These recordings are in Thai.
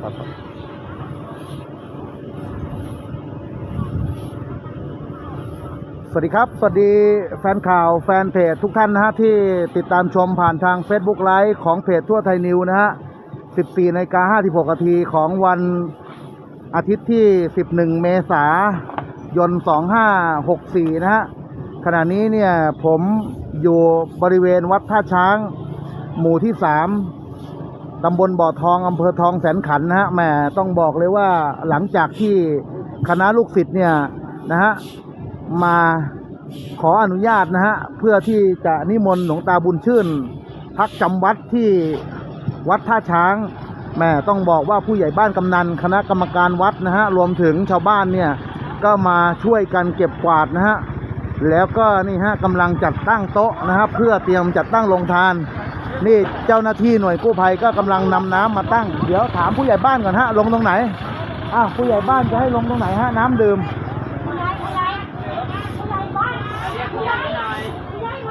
สวัสดีครับ สวัสดีแฟนข่าวแฟนเพจทุกท่านนะฮะที่ติดตามชมผ่านทาง Facebook ไลฟ์ของเพจทั่วไทยนิวนะฮะ 14นาฬิกา56นาทีของวันอาทิตย์ที่ 11 เมษายน 2564 นะฮะ ขณะนี้เนี่ยผมอยู่บริเวณวัดท่าช้าง หมู่ที่ 3 ตำบลบ่อทองอำเภอทองแสนขันนะฮะแหมต้องบอกเลยว่าหลังจากที่คณะลูกศิษย์เนี่ยนะฮะมาขออนุญาตนะฮะเพื่อที่จะนิมนต์หลวงตาบุญชื่น พักจำวัดที่วัดท่าช้างแม่ต้องบอกว่าผู้ใหญ่บ้านกำนันคณะกรรมการวัดนะฮะรวมถึงชาวบ้านเนี่ยก็มาช่วยกันเก็บกวาดนะฮะแล้วก็นี่ฮะกำลังจัดตั้งโต๊ะนะครับเพื่อเตรียมจัดตั้งโรงทาน นี่เจ้าหน้าที่หน่วยกู้ภัยก็กำลังนำน้ำมาตั้ง เดี๋ยวถามผู้ใหญ่บ้านก่อนฮะ ลงตรงไหนอะผู้ใหญ่บ้านจะให้ลงตรงไหนฮะ น้ำดื่ม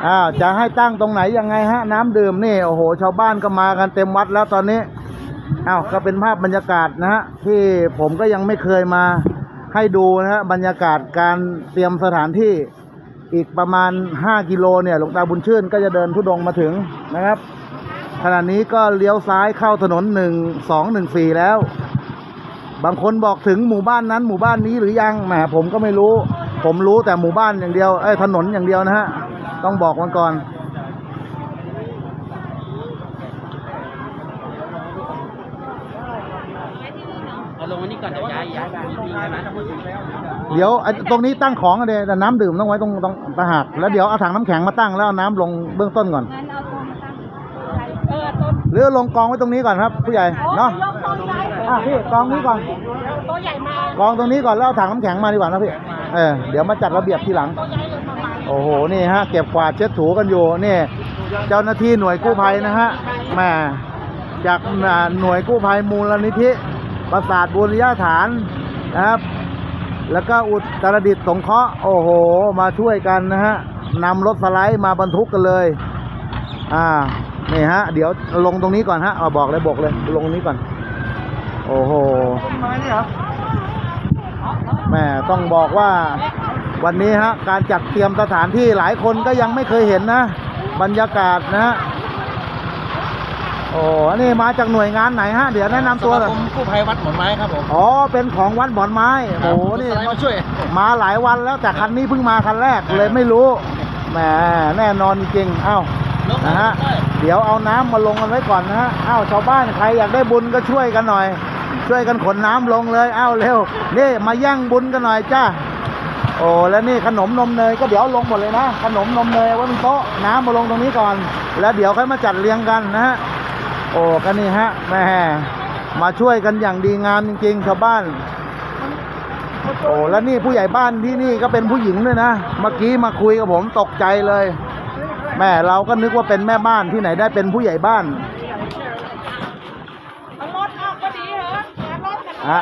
อ้าวจะให้ตั้งตรงไหนยังไงฮะ น้ำดื่มนี่โอ้โห ชาวบ้านก็มากันเต็มวัดแล้วตอนนี้อ้าวก็เป็นภาพบรรยากาศนะฮะที่ผมก็ยังไม่เคยมาให้ดูนะฮะบรรยากาศการเตรียมสถานที่อีกประมาณ 5 กิโลเนี่ยหลวงตาบุญชื่นก็จะเดินทุดงมาถึงนะครับ ขณะนี้ก็เลี้ยวซ้ายเข้าถนนหนึ่งสองหนึ่งสี่แล้ว บางคนบอกถึงหมู่บ้านนั้นหมู่บ้านนี้หรือยังแหมผมก็ไม่รู้ ผมรู้แต่หมู่บ้านอย่างเดียวเอ้ยถนนอย่างเดียวนะฮะ ต้องบอกมันก่อน เอาลงอันนี้ก่อนเดี๋ยวย้ายย้ายไปมีใช่ไหมเดี๋ยวไอ้ตรงนี้ตั้งของกันเลยแต่น้ำดื่มต้องไว้ตรงตรงตะหากแล้วเดี๋ยวเอาถังน้ำแข็งมาตั้งแล้วเอาน้ำลงเบื้องต้นก่อน งั้นเอาต้นมาตั้งเออต้น หรือลงกองไว้ตรงนี้ก่อนครับ ผู้ใหญ่เนาะยกต้นไว้อะพี่กองนี้ก่อนตัวใหญ่มากองตรงนี้ก่อนแล้วเอาถังน้ำแข็งมาดีกว่านะพี่เออเดี๋ยวมาจัดระเบียบทีหลังตัวใหญ่เลยประมาณโอ้โหนี่ฮะเก็บกวาดเช็ดถูกันอยู่นี่เจ้าหน้าที่หน่วยกู้ภัยนะฮะแหม่จากอ่าหน่วยกู้ภัยมูลนิธิประสาทบุญญาฐานนะครับ แล้วก็อุตรดิตถ์สงเคราะห์โอ้โห มาช่วยกันนะฮะนำรถสไลด์มาบรรทุกกันเลย อ่า นี่ฮะ เดี๋ยวลงตรงนี้ก่อนฮะ เอาบอกเลยบอกเลยลงตรงนี้ก่อน โอ้โหแม่ต้องบอกว่าวันนี้ฮะ การจัดเตรียมสถานที่หลายคนก็ยังไม่เคยเห็นนะ บรรยากาศนะฮะโอ้นี่มาจากหน่วยงานไหนฮะ เดี๋ยวแนะนำตัวหน่อยผมกู้ภัยวัดหมอนไม้ครับผม อ๋อ เป็นของวัดบ่อนไม้ โอ้โหนี่มาช่วย มาหลายวันแล้วแต่คันนี้เพิ่งมาคันแรกเลยไม่รู้ แหม แน่นอนจริงๆเอ้า นะฮะเดี๋ยวเอาน้ำมาลงกันไว้ก่อนนะฮะเอ้าชาวบ้านใครอยากได้บุญก็ช่วยกันหน่อย ช่วยกันขนน้ำลงเลยเอ้าเร็วนี่มาย่างบุญกันหน่อยจ้าโอ้แล้วนี่ขนมนมเนยก็เดี๋ยวลงหมดเลยนะ ขนมนมเนยไว้บนโต๊ะน้ำมาลงตรงนี้ก่อน แล้วเดี๋ยวค่อยมาจัดเรียงกันนะฮะโอ้กันนี่ฮะแม่มาช่วยกันอย่างดีงามจริงๆชาวบ้านโอ้แล้วนี่ผู้ใหญ่บ้านที่นี่ก็เป็นผู้หญิงด้วยนะ เมื่อกี้มาคุยกับผมตกใจเลย แม่เราก็นึกว่าเป็นแม่บ้านที่ไหนได้เป็นผู้ใหญ่บ้านเอารถออกก็ดีเหรอแต่รถกันฮะ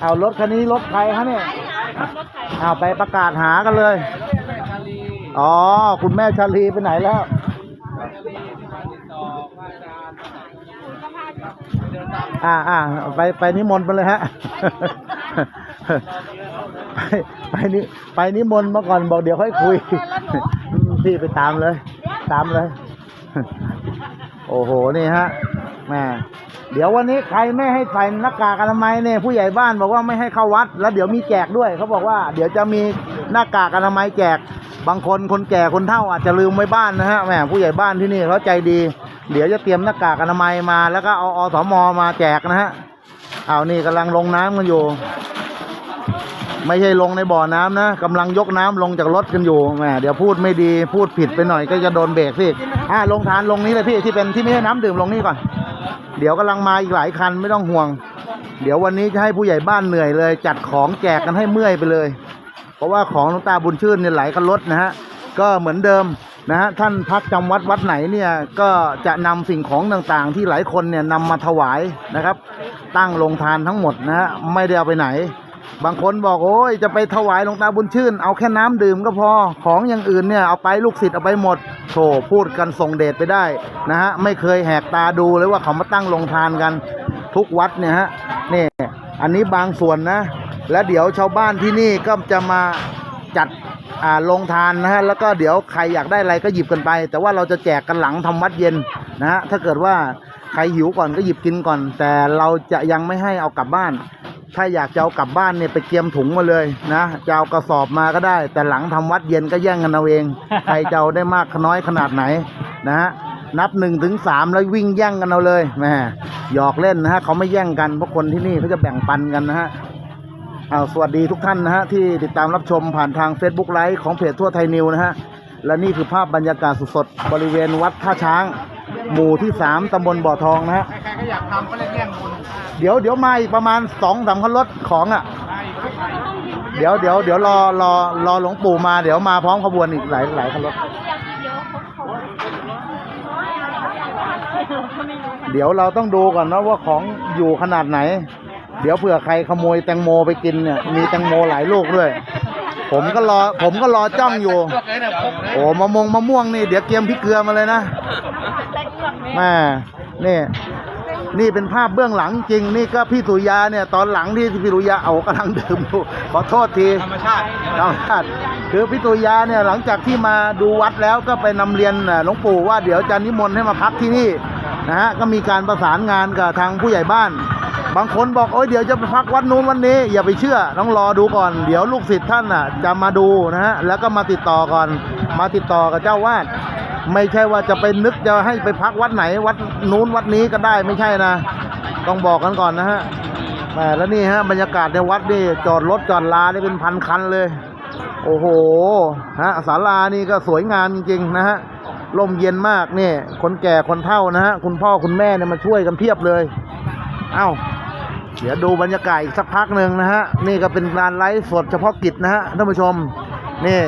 เอารถคันนี้รถใครคะเนี่ยรถใครเอาไปประกาศหากันเลย อ๋อ คุณแม่ชาลีไปไหนแล้วอ่าอ่าไปไปนิมนต์ไปเลยฮะ ไปไปนิไปนิมนต์มาก่อนบอกเดี๋ยวค่อยคุย พี่ไปตามเลย ตามเลย โอ้โห นี่ฮะแม่เดี๋ยววันนี้ใครไม่ให้ใส่หน้ากากอนามัยเนี่ยผู้ใหญ่บ้านบอกว่าไม่ให้เข้าวัด แล้วเดี๋ยวมีแจกด้วยเขาบอกว่า เดี๋ยวจะมีหน้ากากอนามัยแจก บางคนคนแก่คนเฒ่าอาจจะลืมไว้บ้านนะฮะแหมผู้ใหญ่บ้านที่นี่เขาใจดี เดี๋ยวจะเตรียมหน้ากากอนามัยมา แล้วก็เอาอสมมาแจกนะฮะเอานี่กำลังลงน้ำกันอยู่ ไม่ใช่ลงในบ่อน้ำนะกำลังยกน้ำลงจากรถกันอยู่แหมเดี๋ยวพูดไม่ดีพูดผิดไปหน่อยก็จะโดนเบรกสิอ่าลงทานลงนี้เลยพี่ที่เป็นที่ไม่ใช่น้ำดื่มลงนี่ก่อน เดี๋ยวกำลังมาอีกหลายคันไม่ต้องห่วง เดี๋ยววันนี้จะให้ผู้ใหญ่บ้านเหนื่อยเลย จัดของแจกกันให้เมื่อยไปเลย เพราะว่าของหลวงตาบุญชื่นเนี่ยไหลกันรถนะฮะก็เหมือนเดิมนะฮะท่านพักจำวัดวัดไหนเนี่ยก็จะนำสิ่งของต่างๆ ที่หลายคนเนี่ยนำมาถวายนะครับ ตั้งโรงทานทั้งหมดนะฮะไม่ได้เอาไปไหน บางคนบอกโอ้ยจะไปถวายหลวงตาบุญชื่น เอาแค่น้ำดื่มก็พอของอย่างอื่นเนี่ยเอาไปลูกศิษย์เอาไปหมดโถพูดกันส่งเดชไปได้นะฮะไม่เคยแหกตาดูเลยว่าเขามาตั้งโรงทานกันทุกวัดเนี่ยฮะนี่อันนี้บางส่วนนะ แล้วเดี๋ยวชาวบ้านที่นี่ก็จะมาจัดอ่าลงทานนะฮะแล้วก็เดี๋ยวใครอยากได้อะไรก็หยิบกันไป แต่ว่าเราจะแจกกันหลังทำวัดเย็นนะฮะถ้าเกิดว่าใครหิวก่อนก็หยิบกินก่อน แต่เราจะยังไม่ให้เอากลับบ้าน ถ้าอยากจะเอากลับบ้านเนี่ยไปเตรียมถุงมาเลยนะจะเอากระสอบมาก็ได้ แต่หลังทำวัดเย็นก็แย่งกันเอาเอง ใครจะเอาได้มากน้อยขนาดไหนนะฮะนับหนึ่งถึงสามแล้ววิ่งแย่งกันเอาเลยแหม่หยอกเล่นนะฮะเขาไม่แย่งกันเพราะคนที่นี่เขาจะแบ่งปันกันนะฮะเอาสวัสดีทุกท่านนะฮะที่ติดตามรับชมผ่านทาง Facebook ไลฟ์ของเพจทั่วไทยนิวนะฮะและนี่คือภาพบรรยากาศสดๆบริเวณวัดท่าช้าง หมู่ที่สามตำบลบ่อทองนะฮะ ใครๆก็อยากทำก็เลยแย่งบุญเดี๋ยวเดี๋ยวมาอีกประมาณสองสามคันรถของอะเดี๋ยวเดี๋ยวเดี๋ยวรอรอรอหลวงปู่มาเดี๋ยวมาพร้อมขบวนอีกหลายหลายคันรถ เดี๋ยวเราต้องดูก่อนนะว่าของอยู่ขนาดไหน เดี๋ยวเผื่อใครขโมยแตงโมไปกินเนี่ย มีแตงโมหลายลูกด้วย ผมก็รอผมก็รอจ้องอยู่พวกเลยเนี่ยพกเลยโอ้มะมงมะม่วงนี่เดี๋ยวเตรียมพริกเกลือมาเลยนะ แม่นี่นี่เป็นภาพเบื้องหลังจริง นี่ก็พี่สุริยาเนี่ยตอนหลังที่พี่สุริยาเอากำลังดื่มอยู่ขอโทษทีธรรมชาติธรรมชาติคือพี่ตุยาเนี่ยหลังจากที่มาดูวัดแล้วก็ไปนำเรียนน่ะหลวงปู่ว่าเดี๋ยวจะนิมนต์ให้มาพักที่นี่นะฮะก็มีการประสานงานกับทางผู้ใหญ่บ้าน บางคนบอกโอ้ยเดี๋ยวจะไปพักวัดนู้นวันนี้ อย่าไปเชื่อต้องรอดูก่อน เดี๋ยวลูกศิษย์ท่านน่ะจะมาดูนะฮะแล้วก็มาติดต่อก่อนมาติดต่อกับเจ้าวาด ไม่ใช่ว่าจะไปนึกจะให้ไปพักวัดไหน วัดนู้นวัดนี้ก็ได้ไม่ใช่นะ ต้องบอกกันก่อนนะฮะแหมแล้วนี่ฮะบรรยากาศในวัดนี่จอดรถจอดลาได้เป็นพันคันเลย โอ้โหฮะศาลานี่ก็สวยงามจริงๆนะฮะลมเย็นมากนี่คนแก่คนเฒ่านะฮะคุณพ่อคุณแม่เนี่ยมาช่วยกันเพียบเลย เอ้า เดี๋ยวดูบรรยากาศอีกสักพักหนึ่งนะฮะนี่ก็เป็นการไลฟ์สดเฉพาะกิจนะฮะท่านผู้ชมนี่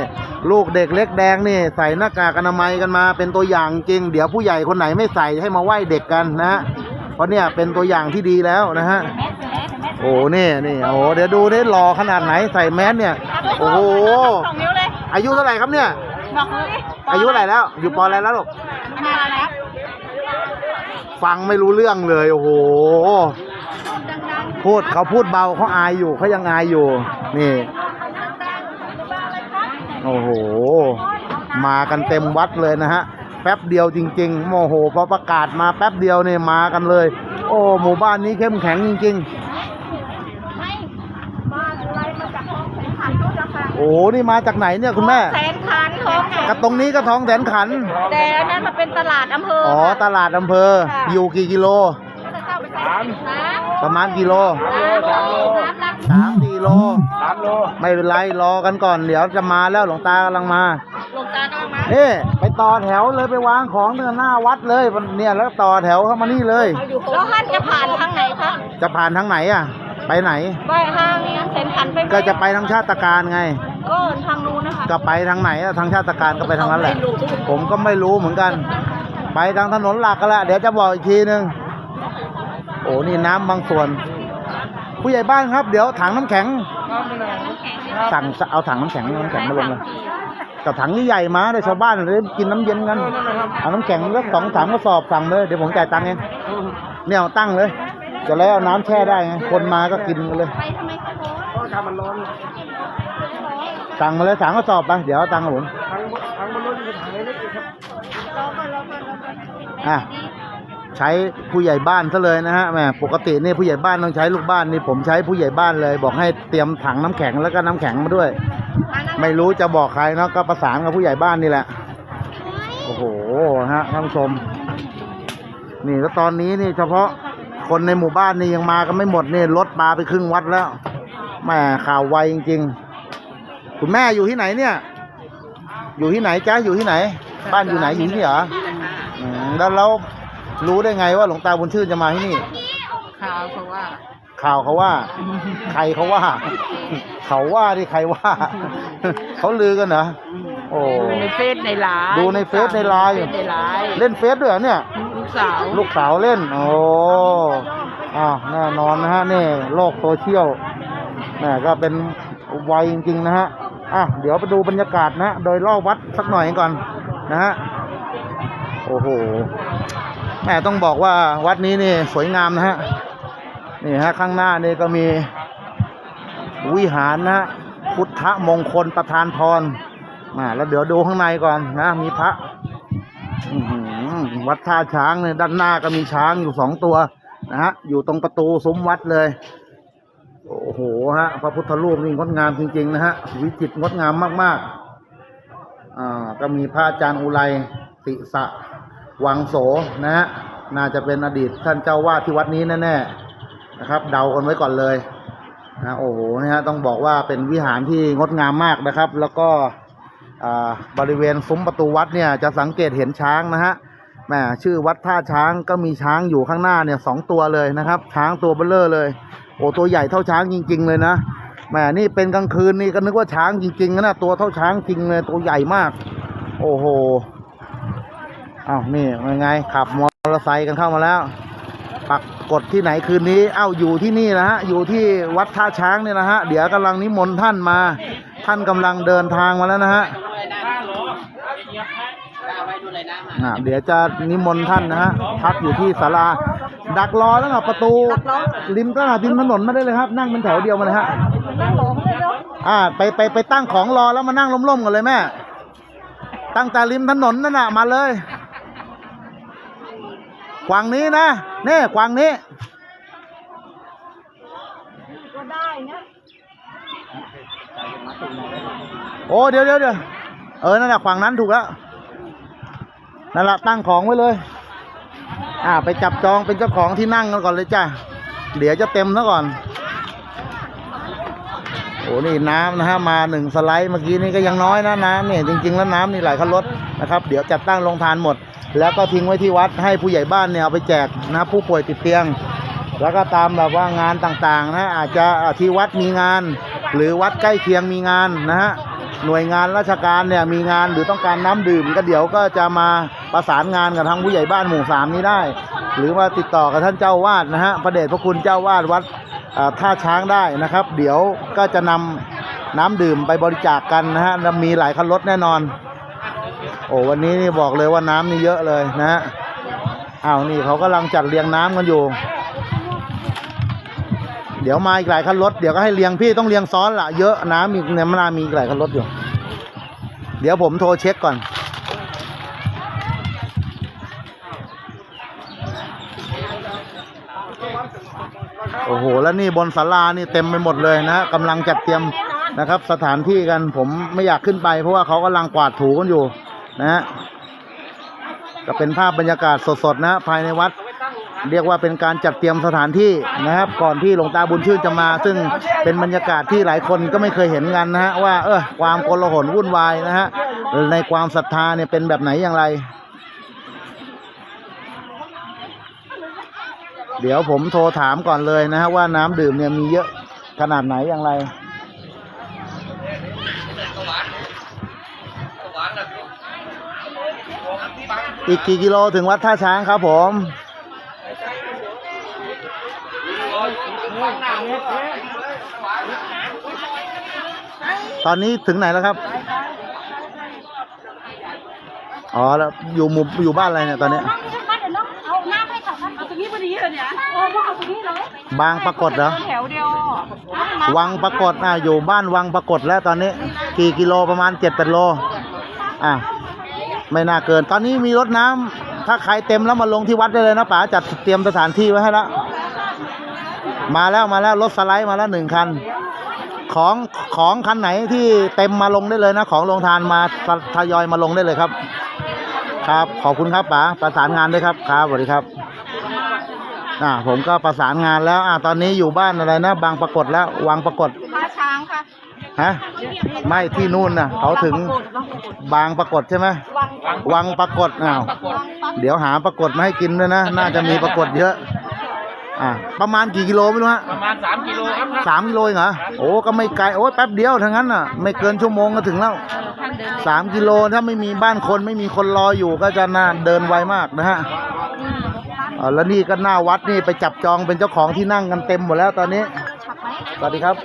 ลูกเด็กเล็กแดงนี่ใส่หน้ากากอนามัยกันมาเป็นตัวอย่างจริง เดี๋ยวผู้ใหญ่คนไหนไม่ใส่ให้มาไหว้เด็กกันนะฮะเพราะเนี่ยเป็นตัวอย่างที่ดีแล้วนะฮะโอ้นี่นี่โอ้โหเดี๋ยวดูนี่หล่อขนาดไหนใส่แมสเนี่ยโอ้โหสองนิ้วเลยอายุเท่าไหร่ครับเนี่ยบอกเลยอายุเท่าไหร่แล้วอยู่ปออะไรแล้วลูกมาแล้วฟังไม่รู้เรื่องเลยโอ้โหพูดเขาพูดเบาเขาอายอยู่เขายังอายอยู่นี่ โอ้โห มากันเต็มวัดเลยนะฮะ แป๊บเดียวจริง ๆ โมโหพอประกาศมาแป๊บเดียวเนี่ยมากันเลย โอ้ หมู่บ้านนี้เข้มแข็งจริง ๆ โอ้โห นี่มาจากไหนเนี่ยคุณแม่ แสนคันของกับตรงนี้ก็ท้องแสนขัน แต่อันนั้นมันเป็นตลาดอำเภออ๋อตลาดอำเภออยู่กี่กิโลสามประมาณกิโลสามโลสามลักสามสี่โล สามโลไม่เป็นไรรอกันก่อน เดี๋ยวจะมาแล้วหลวงตากำลังมาลงตาก็มานี่ไปต่อแถวเลยไปวางของตั้งแต่หน้าวัดเลยเนี่ยแล้วต่อแถวเข้ามานี่เลยแล้วท่านจะผ่านทางไหนคะจะผ่านทางไหนอะ ไปไหนไปทางแสนคันไปไหมก็จะไปทางชาติการไงก็ทางนู้นนะคะก็ไปทางไหนอะทางชาติการก็ไปทางนั้นแหละ ผมก็ไม่รู้เหมือนกัน ไปทางถนนหลักก็แล้วเดี๋ยวจะบอกอีกทีนึงโอ้นี่น้ำบางส่วน ผู้ใหญ่บ้านครับ เดี๋ยวถังน้ำแข็ง สั่งเอาถังน้ำแข็งน้ำแข็งมาลงเลยกับถังใหญ่ๆมาเลยชาวบ้านเลยกินน้ำเย็นกันเอาน้ำแข็งสักสองสามกระสอบสั่งเลยเดี๋ยวผมจ่ายตังค์เองเนี่ยเอาตั้งเลยจะแล้วเอาน้ำแช่ได้ไงคนมาก็กินกันเลยไปทำไมคะโพสก็ทำมันร้อนสั่งมาเลยสามกระสอบไปเดี๋ยวเอาตังค์กับผมทั้งทั้งบนรถมีถังเล็กๆครับรอก่อนรอก่อนรอก่อนอะ ใช้ผู้ใหญ่บ้านซะเลยนะฮะแหมปกตินี่ผู้ใหญ่บ้านต้องใช้ลูกบ้านนี่ผมใช้ผู้ใหญ่บ้านเลย บอกให้เตรียมถังน้ำแข็งแล้วก็น้ำแข็งมาด้วย ไม่รู้จะบอกใครเนาะก็ประสานกับผู้ใหญ่บ้านนี่แหละ โอ้โหฮะท่านผู้ชม นี่แล้วตอนนี้นี่เฉพาะคนในหมู่บ้านนี่ยังมากันไม่หมดนี่รถปลาไปครึ่งวัดแล้วแหม่ข่าวไวจริง ๆ คุณแม่อยู่ที่ไหนเนี่ย อยู่ที่ไหนจ๊ะอยู่ที่ไหน บ้านอยู่ไหนอยู่ที่เหรอแล้วเรา รู้ได้ไงว่าหลวงตาบุญชื่นจะมาที่นี่ ข่าวเพราะว่า ข่าวเขาว่า ใครเขาว่า เขาว่าที่ใครว่า เขาลือกันเหรอ โอ้ ในเฟซในไลน์ดูในเฟซในไลน์ เฟซในไลน์เล่นเฟซด้วยเหรอเนี่ย ลูกสาวลูกสาวเล่น โอ้อ้าวแน่นอนนะฮะนี่โลกโซเชียลแม่ก็เป็นวัยจริงๆนะฮะอะเดี๋ยวไปดูบรรยากาศนะ โดยรอบวัดสักหน่อยก่อนนะฮะ โอ้โห แม่ต้องบอกว่าวัดนี้นี่สวยงามนะฮะนี่ฮะข้างหน้านี่ก็มีวิหารนะพุทธมงคลประธานพรมาแล้วเดี๋ยวดูข้างในก่อนนะ มีพระวัดท่าช้างเนี่ยด้านหน้าก็มีช้างอยู่สองตัวนะฮะอยู่ตรงประตูซุ้มวัดเลย โอ้โหฮะพระพุทธรูปนี่งดงามจริงๆนะฮะวิจิตรงดงามมากๆอ่าก็มีพระอาจารย์อุไรติสะ วังโสนะฮะน่าจะเป็นอดีตท่านเจ้าวาดที่วัดนี้แน่ๆนะครับ เดากันไว้ก่อนเลยนะโอ้โหนะฮะต้องบอกว่าเป็นวิหารที่งดงามมากนะครับ แล้วก็อ่าบริเวณซุ้มประตูวัดเนี่ยจะสังเกตเห็นช้างนะฮะแหมชื่อวัดท่าช้างก็มีช้างอยู่ข้างหน้าเนี่ยสองตัวเลยนะครับ ช้างตัวเบลเลอร์เลย โอ้ตัวใหญ่เท่าช้างจริง ๆ เลยนะแหมนี่เป็นกลางคืนนี่ก็นึกว่าช้างจริงๆนะตัวเท่าช้างจริงเลยตัวใหญ่มาก โอ้โห อ้าวนี่ยังไง ขับมอเตอร์ไซค์กันเข้ามาแล้ว ปักกดที่ไหนคืนนี้เอ้าอยู่ที่นี่นะฮะ อยู่ที่วัดท่าช้างเนี่ยนะฮะ เดี๋ยวกำลังนิมนต์ท่านมา ท่านกำลังเดินทางมาแล้วนะฮะอ่าเดี๋ยวจะนิมนต์ท่านนะฮะ พักอยู่ที่ศาลา ดักรอตั้งแต่ประตูริมตั้งแต่ริมถนนมาได้เลยครับ นั่งเป็นแถวเดียวมาเลยฮะอ่าไปไปไปตั้งของรอแล้วมานั่งล้มๆกันเลยแม่ ตั้งแต่ริมถนนนั่นน่ะมาเลย กวางนี้นะนี่กวางนี้ก็ได้นะโอ้เดี๋ยวเดี๋ยวเดี๋ยวเออนั่นแหละขวางนั้นถูกแล้วนั่นแหละตั้งของไว้เลย อ่า ไปจับจองเป็นเจ้าของที่นั่งกันก่อนเลยจ้ะเดี๋ยวจะเต็มซะก่อนโอ้นี่น้ำนะฮะมาหนึ่งสไลด์เมื่อกี้นี่ก็ยังน้อยนะน้ำเนี่ยจริง ๆ แล้วน้ำนี่ไหลคันรถนะครับ เดี๋ยวจัดตั้งโรงทานหมด แล้วก็ทิ้งไว้ที่วัดให้ผู้ใหญ่บ้านเนี่ยเอาไปแจกนะผู้ป่วยติดเตียง แล้วก็ตามแบบว่างานต่างๆนะอาจจะที่วัดมีงาน หรือวัดใกล้เคียงมีงานนะฮะหน่วยงานราชการเนี่ยมีงานหรือต้องการน้ำดื่ม ก็เดี๋ยวก็จะมาประสานงานกับทางผู้ใหญ่บ้านหมู่สามนี้ได้ หรือว่าติดต่อกับท่านเจ้าวาดนะฮะพระเดชพระคุณเจ้าวาดวัดท่าช้างได้นะครับ เดี๋ยวก็จะนำน้ำดื่มไปบริจาคกันนะฮะมีหลายคันรถแน่นอน โอ้วันนี้นี่บอกเลยว่าน้ำนี่เยอะเลยนะฮะอ้าวนี่เขากำลังจัดเรียงน้ำกันอยู่ เดี๋ยวมาอีกหลายคันรถเดี๋ยวก็ให้เรียงพี่ต้องเรียงซ้อนละเยอะน้ำอีกเนี่ยมันามีอีกหลายคันรถอยู่ เดี๋ยวผมโทรเช็คก่อนโอ้โห แล้วนี่บนศาลานี่เต็มไปหมดเลยนะฮะกำลังจัดเตรียมนะครับ สถานที่กันผมไม่อยากขึ้นไปเพราะว่าเขากำลังกวาดถูกันอยู่ นะฮะก็เป็นภาพบรรยากาศสดๆนะภายในวัด เรียกว่าเป็นการจัดเตรียมสถานที่นะครับ ก่อนที่หลวงตาบุญชื่นจะมา ซึ่งเป็นบรรยากาศที่หลายคนก็ไม่เคยเห็นกันนะฮะว่าเออความโกลาหลวุ่นวายนะฮะในความศรัทธาเนี่ยเป็นแบบไหนอย่างไร เดี๋ยวผมโทรถามก่อนเลยนะฮะว่าน้ำดื่มเนี่ยมีเยอะขนาดไหนอย่างไร อีกกี่กิโลถึงวัดท่าช้างครับผมตอนนี้ถึงไหนแล้วครับ อ๋อแล้วอยู่หมู่อยู่บ้านอะไรเนี่ยตอนนี้บางปรากฏเหรอวังปรากฏอะอยู่บ้านวังปรากฏแล้วตอนนี้ กี่กิโลประมาณเจ็ดแปดโล อะ ไม่น่าเกิน ตอนนี้มีรถน้ำถ้าใครเต็มแล้วมาลงที่วัดได้เลยนะป๋าจัดเตรียมสถานที่ไว้ให้แล้วมาแล้วมาแล้วรถสไลด์มาแล้วหนึ่งคัน ของของคันไหนที่เต็มมาลงได้เลยนะ ของโลงทานมาทยอยมาลงได้เลยครับ ครับขอบคุณครับป๋าประสานงานด้วยครับครับสวัสดีครับอ่าผมก็ประสานงานแล้วอ่าตอนนี้อยู่บ้านอะไรนะ บางปรากฏแล้ววังปรากฏท่าช้างค่ะ ฮะไม่ที่นู่นน่ะ เขาถึงบางปรากฏใช่ไหมวังปรากฏอ้าวเดี๋ยวหาปรากฏมาให้กินด้วยนะ น่าจะมีปรากฏเยอะอ่าประมาณกี่กิโลไม่รู้ฮะประมาณสามกิโลครับสามกิโลเองเหรอโอ้ก็ไม่ไกลโอ้ยแป๊บเดียวทั้งนั้นน่ะ ไม่เกินชั่วโมงก็ถึงแล้วสามกิโลถ้าไม่มีบ้านคนไม่มีคนรออยู่ก็จะน่าเดินไวมากนะฮะอ่าแล้วนี่ก็หน้าวัดนี่ไปจับจองเป็นเจ้าของที่นั่งกันเต็มหมดแล้วตอนนี้ฉับไหมสวัสดีครับ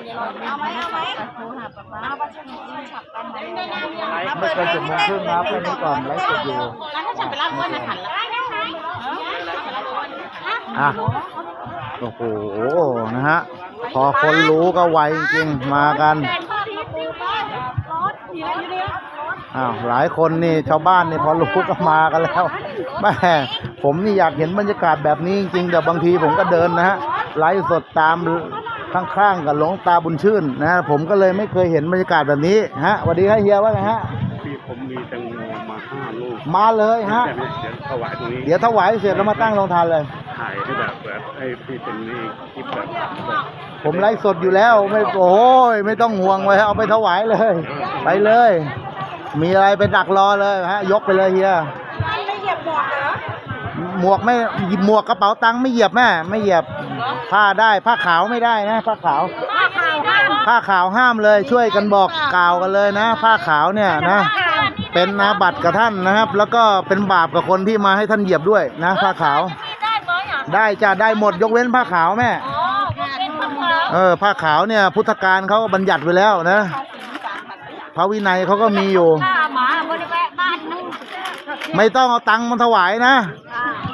ไม่เกินเจ็ดโมงครึ่งครับแค่นี้ก่อนไลฟ์สดอยู่แล้วถ้าฉันไปรับเงินนะหันละอะโอ้โหนะฮะ พอคนรู้ก็ไวจริงมากันอ้าวหลายคนนี่ชาวบ้านนี่พอรู้ก็มากันแล้วแม่ผมนี่อยากเห็นบรรยากาศแบบนี้จริงแต่บางทีผมก็เดินนะฮะไลฟ์สดตามข้างๆกับหลวงตาบุญชื่นนะผมก็เลยไม่เคยเห็นบรรยากาศแบบนี้ฮะสวัสดีครับเฮียว่าไงฮะ ผมมีแตงโมมาห้าลูกมาเลยฮะแต่ไม่เดี๋ยวถวายตรงนี้เดี๋ยวถวายเสร็จแล้วมาตั้งโรงทานเลย ถ่ายให้แบบแบบให้พี่เป็นนี่คลิปแบบผมไลฟ์สดอยู่แล้วไม่โอ้ยไม่ต้องห่วงเลยเอาไปถวายเลย ไปเลย มีอะไรไปดักรอเลยฮะ ยกไปเลยเฮียไม่เหยียบหมวกเหรอหมวกไม่หยิบหมวกกระเป๋าตังค์ไม่เหยียบแม่ไม่เหยียบผ้าได้ผ้าขาวไม่ได้นะผ้าขาว ผ้าขาวห้ามผ้าขาวห้ามเลยช่วยกันบอกกล่าวกันเลยนะ ผ้าขาวเนี่ยนะ เป็นนาบัตรกับท่านนะครับ แล้วก็เป็นบาปกับคนที่มาให้ท่านเหยียบด้วยนะผ้าขาว ได้ไหมอะได้จ้ะได้หมดยกเว้นผ้าขาวแม่ อ๋อเป็นผ้าขาวเออผ้าขาวเนี่ยพุทธการเขาก็บัญญัติไว้แล้วนะ พระวินัยเขาก็มีอยู่ผ้าหมาบริเวณบ้านนึงไม่ต้องเอาตังค์มาถวายนะ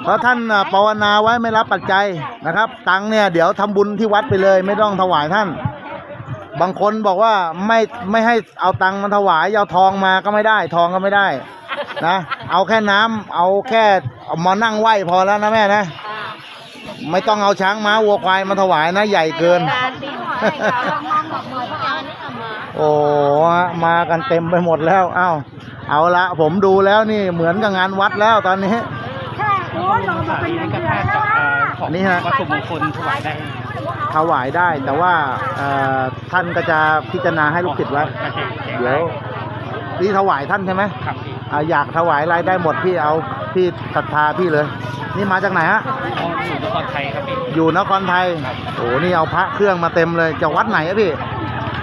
เพราะท่านน่ะภาวนาไว้ไม่รับปัจจัยนะครับ ตังค์เนี่ยเดี๋ยวทำบุญที่วัดไปเลย ไม่ต้องถวายท่าน บางคนบอกว่าไม่ไม่ให้เอาตังค์มาถวายเอาทองมาก็ไม่ได้ ทองก็ไม่ได้ นะ เอาแค่น้ำเอาแค่เอามานั่งไหวพอแล้วนะแม่นะ ไม่ต้องเอาช้างม้าวัวควายมาถวายนะใหญ่เกิน โอ้ฮะมากันเต็มไปหมดแล้ว เอ้า เอาละผมดูแล้วนี่เหมือนกับงานวัดแล้วตอนนี้ โอ้ยรอมาเป็นเดือนๆแล้วอะของอันนี้ฮะ วัตถุมงคลถวายได้ถวายได้ แต่ว่าเอ่อท่านก็จะพิจารณาให้ลูกศิษย์ไว้ก็จะแจกเดี๋ยวพี่ถวายท่านใช่ไหมครับพี่อ่าอยากถวายรายได้หมดพี่เอาพี่ศรัทธาพี่เลย นี่มาจากไหนฮะ อ๋ออยู่นครไทยครับพี่อยู่นครไทย โอ้นี่เอาพระเครื่องมาเต็มเลยจากวัดไหนอะพี่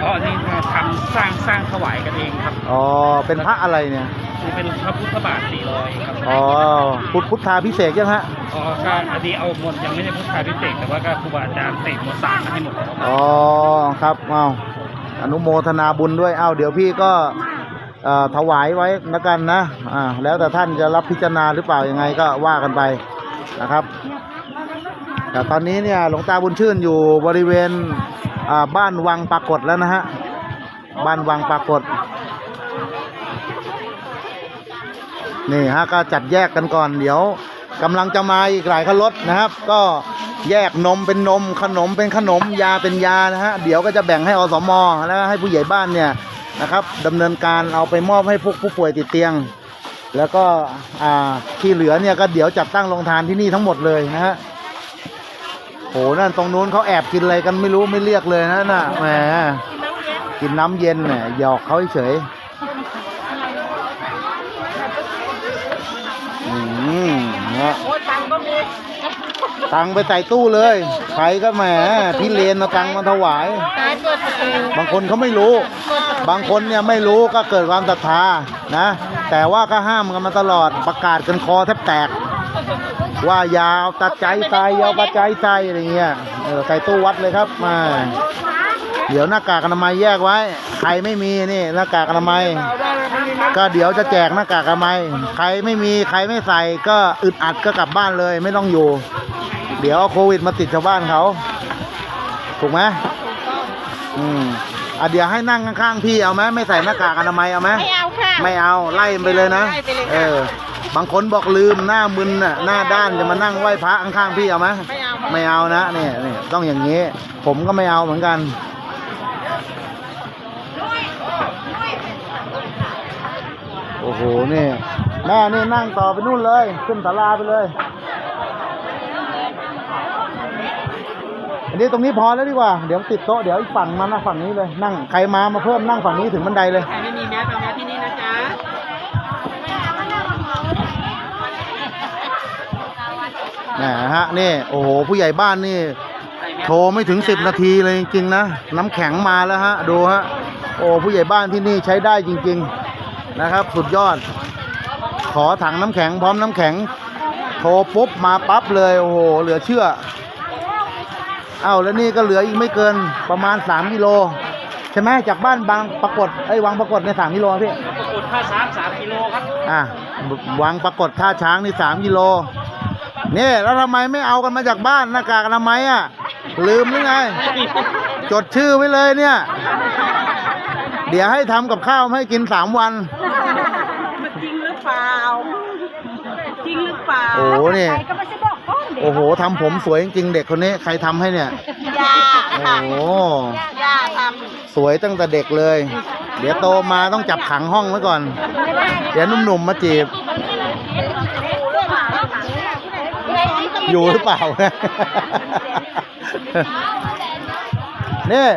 อ๋ออันนี้ทำสร้างสร้างถวายกันเองครับ อ๋อ เป็นพระอะไรเนี่ย นี่เป็นพระพุทธบาทสี่ร้อยครับอ๋อพุทธพุทธาพิเศษกยังฮะอ๋อก็อันนี้เอาหมดยังไม่ได้พุทธาพิเศษแต่ว่าก็ครูบาอาจารย์เสกหมดสารมาให้หมดแล้วอ๋อครับเอาอนุโมทนาบุญด้วยเอ้าเดี๋ยวพี่ก็เอ่อถวายไว้แล้วกันนะอ่าแล้วแต่ท่านจะรับพิจารณาหรือเปล่ายังไงก็ว่ากันไปนะครับ แต่ตอนนี้เนี่ยหลวงตาบุญชื่นอยู่บริเวณอ่าบ้านวังปรากฏแล้วนะฮะบ้านวังปรากฏ นี่ฮะก็จัดแยกกันก่อนเดี๋ยวกำลังจะมาอีกหลายคันรถนะครับ ก็แยกนมเป็นนมขนมเป็นขนมยาเป็นยานะฮะเดี๋ยวก็จะแบ่งให้อสมอแล้วให้ผู้ใหญ่บ้านเนี่ยนะครับดำเนินการเอาไปมอบให้พวกผู้ป่วยติดเตียง แล้วก็อ่าที่เหลือเนี่ยก็เดี๋ยวจัดตั้งโรงทานที่นี่ทั้งหมดเลยนะฮะโหนั่นตรงนู้นเขาแอบกินอะไรกันไม่รู้ไม่เรียกเลยนะน่ะแหมกินน้ำเย็นเนี่ยหยอกเขาเฉย อืมนะโอ้ยตังค์ก็มีตังค์ไปใส่ตู้เลย ใครก็แหมพี่เลนเอาตังค์มาถวาย ตายเกิดเองบางคนเขาไม่รู้ บางคนเนี่ยไม่รู้ก็เกิดความศรัทธานะ แต่ว่าก็ห้ามกันมาตลอดประกาศกันคอแทบแตก ว่าอยาวตัดใจใจอยาวปัจใจใจอะไรเงี้ยเออใส่ตู้วัดเลยครับมา เดี๋ยวหน้ากากอนามัยแยกไว้ ใครไม่มีนี่หน้ากากอนามัย ก็เดี๋ยวจะแจกหน้ากากอนามัยใครไม่มีใครไม่ใส่ก็อึดอัดก็กลับบ้านเลยไม่ต้องอยู่ เดี๋ยวเอาโควิดมาติดชาวบ้านเขา ถูกไหมอืมอะเดี๋ยวให้นั่งข้างๆพี่เอาไหมไม่ใส่หน้ากากอนามัยเอาไหมไม่เอาค่ะ ไม่เอาไล่มันไปเลยนะ ไล่ไปเลยค่ะ เออ บางคนบอกลืมหน้ามึนน่ะหน้าด้านจะมานั่งไหว้พระข้างๆพี่เอาไหมไม่เอาไม่เอานะเนี่ยเนี่ยต้องอย่างนี้ ผมก็ไม่เอาเหมือนกัน โอ้โหนี่ แม่นี่นั่งต่อไปนู่นเลย ขึ้นศาลาไปเลย อันนี้ตรงนี้พอแล้วดีกว่า เดี๋ยวติดโต๊ะเดี๋ยวอีกฝั่งมานะฝั่งนี้เลย นั่งใครมามาเพิ่มนั่งฝั่งนี้ถึงบันไดเลยใครไม่มีแมสเอาแมสที่นี่นะจ๊ะนะฮะนี่โอ้โหผู้ใหญ่บ้านนี่ใส่แมสโทรไม่ถึงสิบนาทีเลยจริงๆนะ น้ำแข็งมาแล้วฮะ ดูฮะ โอ้ผู้ใหญ่บ้านที่นี่ใช้ได้จริง ๆ นะครับ สุดยอด ขอถังน้ำแข็งพร้อมน้ำแข็ง โทรปุ๊บมาปั๊บเลย โอ้โห เหลือเชื่อ เอ้าแล้วนี่ก็เหลืออีกไม่เกินประมาณสามกิโลใช่ไหมจากบ้านบางปรากฏไอ้ยวังปรากฏในสามกิโลพี่ปรากฏท่าช้างสามกิโลครับอะวังปรากฏท่าช้างนี่สามกิโลนี่แล้วทำไมไม่เอากันมาจากบ้านหน้ากากอนามัยอะลืมหรือไง จดชื่อไว้เลยเนี่ย เดี๋ยวให้ทำกับข้าวให้กินสามวัน มันจริงหรือเปล่า จริงหรือเปล่าโอ้โหนี่ ใครก็ไม่ใช่บอกก้อนเด็กโอ้โหทำผมสวยจริงๆเด็กคนนี้ ใครทำให้เนี่ยย่าโอ้โห ย่าทสวยตั้งแต่เด็กเลย เดี๋ยวโตมาต้องจับขังห้องไว้ก่อน เดี๋ยวหนุ่มๆมาจีบ อยู่หรือเปล่านี่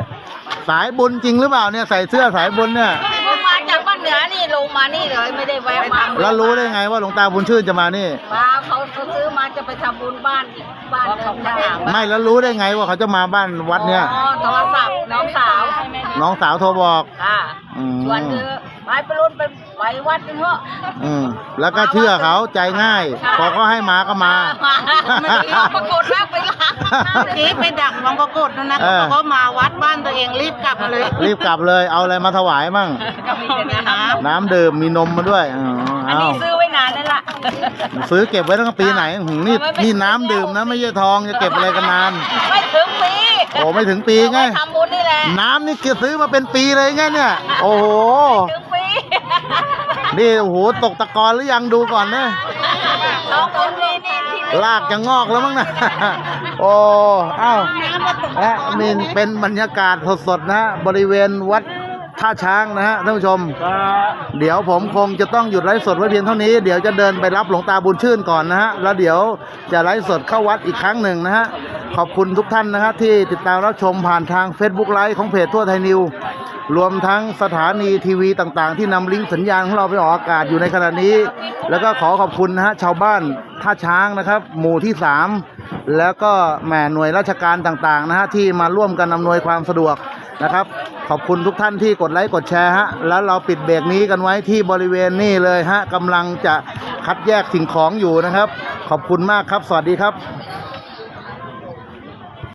สายบุญจริงหรือเปล่าเนี่ยใส่เสื้อสายบุญเนี่ยำมาจากบ้านเหนือนี่ลงมานี่เลยไม่ได้แวะมาแล้วรู้ได้ไงว่าหลวงตาบุญชื่นจะมานี่มาเขาเขาซื้อมาจะไปทำบุญบ้านบ้านเดิมทางไม่แล้วรู้ได้ไงว่าเขาจะมาบ้านวัดเนี่ยอ๋อโทรศัพท์น้องสาวน้องสาวโทรบอกค่ะอืมชวนเธอ ไปไปรุ่นไปไปวัดกันเถอะ อืมแล้วก็เชื่อเขาใจง่าย พอเขาให้มาก็มาไม่ได้เอาปรากฏว่าไปล้างเมื่อกี้ไปดักบางปรากฏนะเออ เขามาวัดบ้านตัวเองรีบกลับมาเลยรีบกลับเลยเอาอะไรมาถวายมั่ง ก็มีแต่น้ำน้ำดื่มมีนมมาด้วยอ๋ออันเอานี้ซื้อไว้นานนั่นแหละซื้อเก็บไว้ตั้งแต่ปีไหนหืมนี่นี่น้ำดื่มนะไม่ใช่ทองจะเก็บอะไรกันนาน ไม่ถึงปี โอ้ไม่ถึงปีไงเอาว้ทำบุญนี่แหละน้ำนี่เก็บซื้อมาเป็นปีเลยไงเนี่ย โอ้โห ถึงปีนี่โอ้โหตกตะกอนหรือยังดูก่อนนะน้องคนนี้นี่ที่ลากจะงอกแล้วมั้งนะ โอ้อ้าวและนี่เป็นบรรยากาศสดๆนะ บริเวณวัด ท่าช้างนะฮะท่านผู้ชม เดี๋ยวผมคงจะต้องหยุดไลฟ์สดไว้เพียงเท่านี้ เดี๋ยวจะเดินไปรับหลวงตาบุญชื่นก่อนนะฮะ แล้วเดี๋ยวจะไลฟ์สดเข้าวัดอีกครั้งหนึ่งนะฮะ ขอบคุณทุกท่านนะฮะที่ติดตามรับชมผ่านทาง Facebook ไลฟ์ของเพจทั่วไทยนิว รวมทั้งสถานีทีวีต่างๆ ที่นำลิงก์สัญญาณของเราไปออกอากาศอยู่ในขณะนี้ แล้วก็ขอขอบคุณนะฮะชาวบ้านท่าช้างนะครับ หมู่ที่ 3 แล้วก็แหม่หน่วยราชการต่างๆนะฮะที่มาร่วมกันอำนวยความสะดวก นะครับ ขอบคุณทุกท่านที่กดไลค์กดแชร์ฮะแล้วเราปิดเบรกนี้กันไว้ที่บริเวณนี่เลยฮะกำลังจะคัดแยกสิ่งของอยู่นะครับ ขอบคุณมากครับ สวัสดีครับ